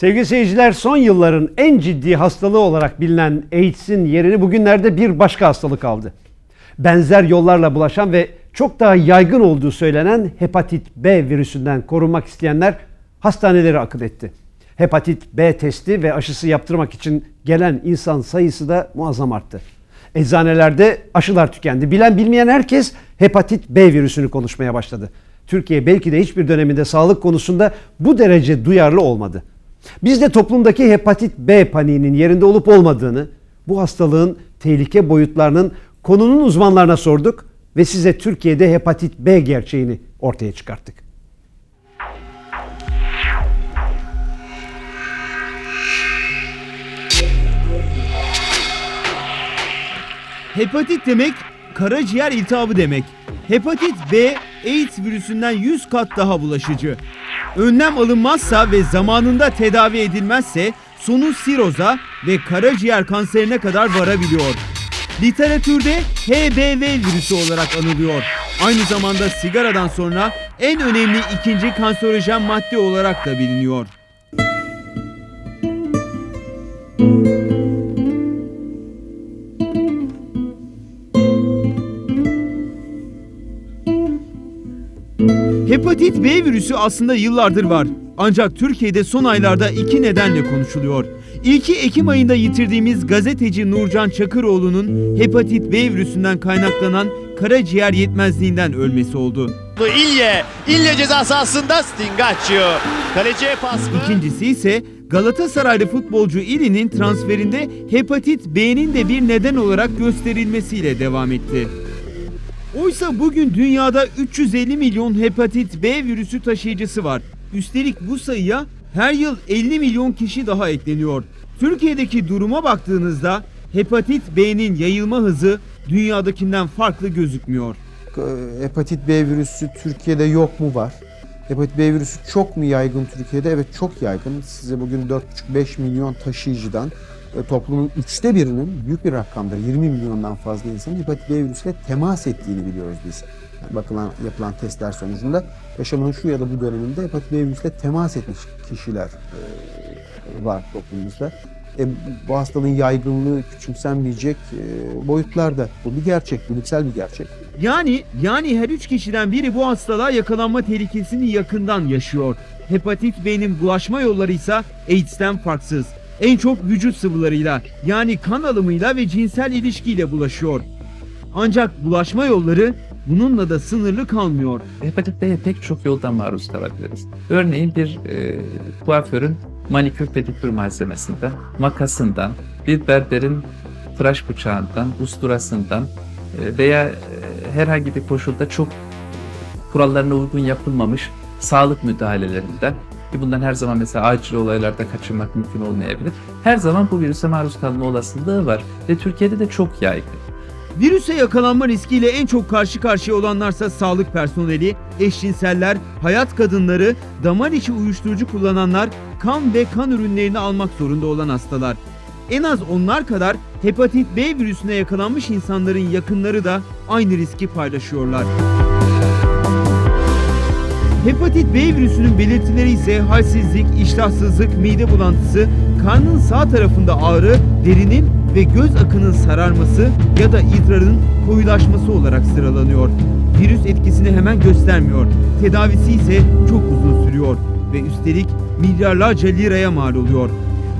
Sevgili seyirciler son yılların en ciddi hastalığı olarak bilinen AIDS'in yerini bugünlerde bir başka hastalık aldı. Benzer yollarla bulaşan ve çok daha yaygın olduğu söylenen hepatit B virüsünden korunmak isteyenler hastanelere akın etti. Hepatit B testi ve aşısı yaptırmak için gelen insan sayısı da muazzam arttı. Eczanelerde aşılar tükendi. Bilen bilmeyen herkes hepatit B virüsünü konuşmaya başladı. Türkiye belki de hiçbir döneminde sağlık konusunda bu derece duyarlı olmadı. Biz de toplumdaki hepatit B paniğinin yerinde olup olmadığını, bu hastalığın tehlike boyutlarının konunun uzmanlarına sorduk ve size Türkiye'de hepatit B gerçeğini ortaya çıkarttık. Hepatit demek karaciğer iltihabı demek. Hepatit B AIDS virüsünden 100 kat daha bulaşıcı. Önlem alınmazsa ve zamanında tedavi edilmezse sonu siroza ve karaciğer kanserine kadar varabiliyor. Literatürde HBV virüsü olarak anılıyor. Aynı zamanda sigaradan sonra en önemli ikinci kanserojen madde olarak da biliniyor. B virüsü aslında yıllardır var. Ancak Türkiye'de son aylarda iki nedenle konuşuluyor. İlki Ekim ayında yitirdiğimiz gazeteci Nurcan Çakıroğlu'nun hepatit B virüsünden kaynaklanan karaciğer yetmezliğinden ölmesi oldu. İlye, İlye ceza sahasında Stingaccio. Kaleciye pas mı? İkincisi ise Galatasaraylı futbolcu İli'nin transferinde hepatit B'nin de bir neden olarak gösterilmesiyle devam etti. Oysa bugün dünyada 350 milyon hepatit B virüsü taşıyıcısı var. Üstelik bu sayıya her yıl 50 milyon kişi daha ekleniyor. Türkiye'deki duruma baktığınızda hepatit B'nin yayılma hızı dünyadakinden farklı gözükmüyor. hepatit B virüsü Türkiye'de yok mu var? Hepatit B virüsü çok mu yaygın Türkiye'de? Evet çok yaygın. Size bugün 4,5-5 milyon taşıyıcıdan toplumun üçte birinin büyük bir rakamdır. 20 milyondan fazla insanın hepatit B virüsüyle temas ettiğini biliyoruz biz. Yani bakılan, yapılan testler sonucunda yaşamının şu ya da bu döneminde hepatit B virüsüyle temas etmiş kişiler e, var toplumumuzda. E, bu hastalığın yaygınlığı küçümsenmeyecek e, boyutlarda. Bu bir gerçek, bilimsel bir gerçek. Yani yani her üç kişiden biri bu hastalığa yakalanma tehlikesini yakından yaşıyor. Hepatit B'nin bulaşma yolları ise AIDS'ten farksız. En çok vücut sıvılarıyla yani kan alımıyla ve cinsel ilişkiyle bulaşıyor. Ancak bulaşma yolları bununla da sınırlı kalmıyor. Hepatit B'ye pek çok yoldan maruz kalabiliriz. Örneğin bir e, kuaförün manikür pedikür malzemesinden, makasından, bir berberin tıraş bıçağından, usturasından e, veya e, herhangi bir koşulda çok kurallarına uygun yapılmamış sağlık müdahalelerinden ki bundan her zaman mesela acil olaylarda kaçınmak mümkün olmayabilir. Her zaman bu virüse maruz kalma olasılığı var ve Türkiye'de de çok yaygın. Virüse yakalanma riskiyle en çok karşı karşıya olanlarsa sağlık personeli, eşcinseller, hayat kadınları, damar içi uyuşturucu kullananlar, kan ve kan ürünlerini almak zorunda olan hastalar. En az onlar kadar hepatit B virüsüne yakalanmış insanların yakınları da aynı riski paylaşıyorlar. Hepatit B virüsünün belirtileri ise halsizlik, iştahsızlık, mide bulantısı, karnın sağ tarafında ağrı, derinin ve göz akının sararması ya da idrarın koyulaşması olarak sıralanıyor. Virüs etkisini hemen göstermiyor. Tedavisi ise çok uzun sürüyor ve üstelik milyarlarca liraya mal oluyor.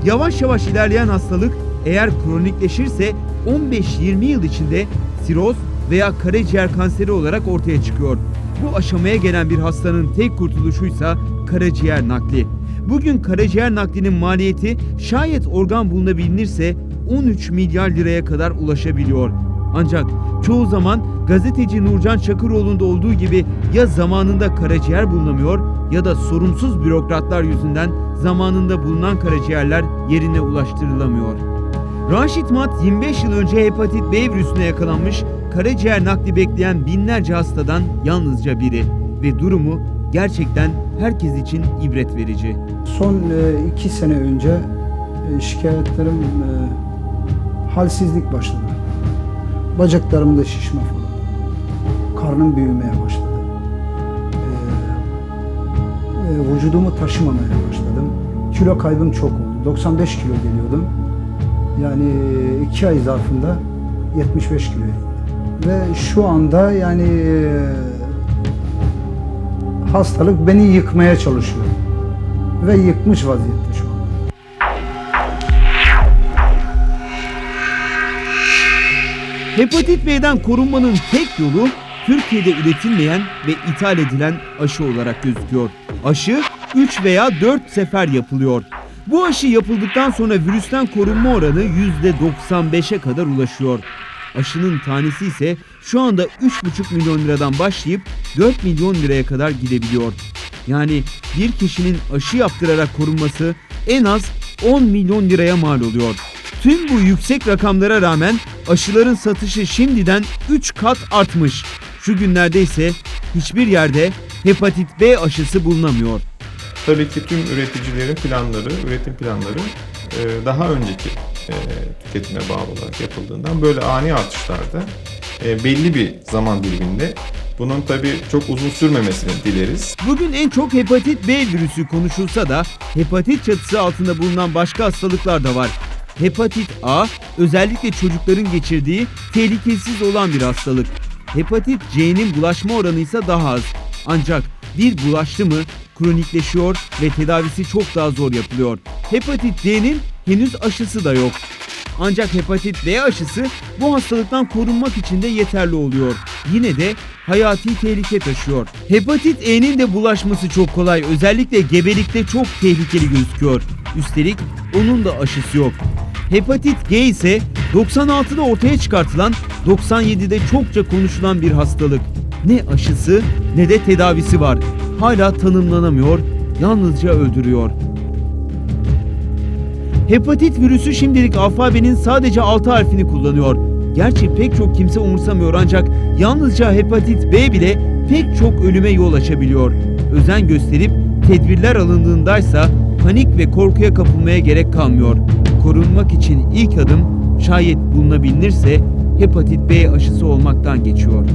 Yavaş yavaş ilerleyen hastalık eğer kronikleşirse 15-20 yıl içinde siroz veya karaciğer kanseri olarak ortaya çıkıyor. Bu aşamaya gelen bir hastanın tek kurtuluşuysa karaciğer nakli. Bugün karaciğer naklinin maliyeti şayet organ bulunabilirse 13 milyar liraya kadar ulaşabiliyor. Ancak çoğu zaman gazeteci Nurcan Çakıroğlu'nda olduğu gibi ya zamanında karaciğer bulunamıyor ya da sorumsuz bürokratlar yüzünden zamanında bulunan karaciğerler yerine ulaştırılamıyor. Raşit Mat 25 yıl önce hepatit B virüsüne yakalanmış, karaciğer nakli bekleyen binlerce hastadan yalnızca biri ve durumu gerçekten herkes için ibret verici. Son e, iki sene önce e, şikayetlerim e, halsizlik başladı. Bacaklarımda şişme falan. Karnım büyümeye başladı. E, e, vücudumu taşımamaya başladım. kilo kaybım çok oldu. 95 kilo geliyordum. Yani 2 ay zarfında 75 kiloya. Ve şu anda yani e, hastalık beni yıkmaya çalışıyor. Ve yıkmış vaziyette şu anda. Hepatit B'den korunmanın tek yolu Türkiye'de üretilmeyen ve ithal edilen aşı olarak gözüküyor. Aşı 3 veya 4 sefer yapılıyor. Bu aşı yapıldıktan sonra virüsten korunma oranı %95'e kadar ulaşıyor. Aşının tanesi ise şu anda 3,5 milyon liradan başlayıp 4 milyon liraya kadar gidebiliyor. Yani bir kişinin aşı yaptırarak korunması en az 10 milyon liraya mal oluyor. Tüm bu yüksek rakamlara rağmen aşıların satışı şimdiden 3 kat artmış. Şu günlerde ise hiçbir yerde hepatit B aşısı bulunamıyor. Tabii ki tüm üreticilerin planları, üretim planları e, daha önceki e, tüketime bağlı olarak yapıldığından böyle ani artışlarda e, belli bir zaman diliminde bunun tabii çok uzun sürmemesini dileriz. Bugün en çok hepatit B virüsü konuşulsa da hepatit çatısı altında bulunan başka hastalıklar da var. Hepatit A özellikle çocukların geçirdiği tehlikesiz olan bir hastalık. Hepatit C'nin bulaşma oranı ise daha az. Ancak bir bulaştı mı kronikleşiyor ve tedavisi çok daha zor yapılıyor. Hepatit D'nin henüz aşısı da yok. Ancak hepatit B aşısı bu hastalıktan korunmak için de yeterli oluyor. Yine de hayati tehlike taşıyor. Hepatit E'nin de bulaşması çok kolay. Özellikle gebelikte çok tehlikeli gözüküyor. Üstelik onun da aşısı yok. Hepatit G ise 96'da ortaya çıkartılan 97'de çokça konuşulan bir hastalık. Ne aşısı ne de tedavisi var. Hala tanımlanamıyor, yalnızca öldürüyor. Hepatit virüsü şimdilik alfabenin sadece 6 harfini kullanıyor. Gerçi pek çok kimse umursamıyor ancak yalnızca hepatit B bile pek çok ölüme yol açabiliyor. Özen gösterip tedbirler alındığındaysa panik ve korkuya kapılmaya gerek kalmıyor. Korunmak için ilk adım şayet bulunabilirse hepatit B aşısı olmaktan geçiyor.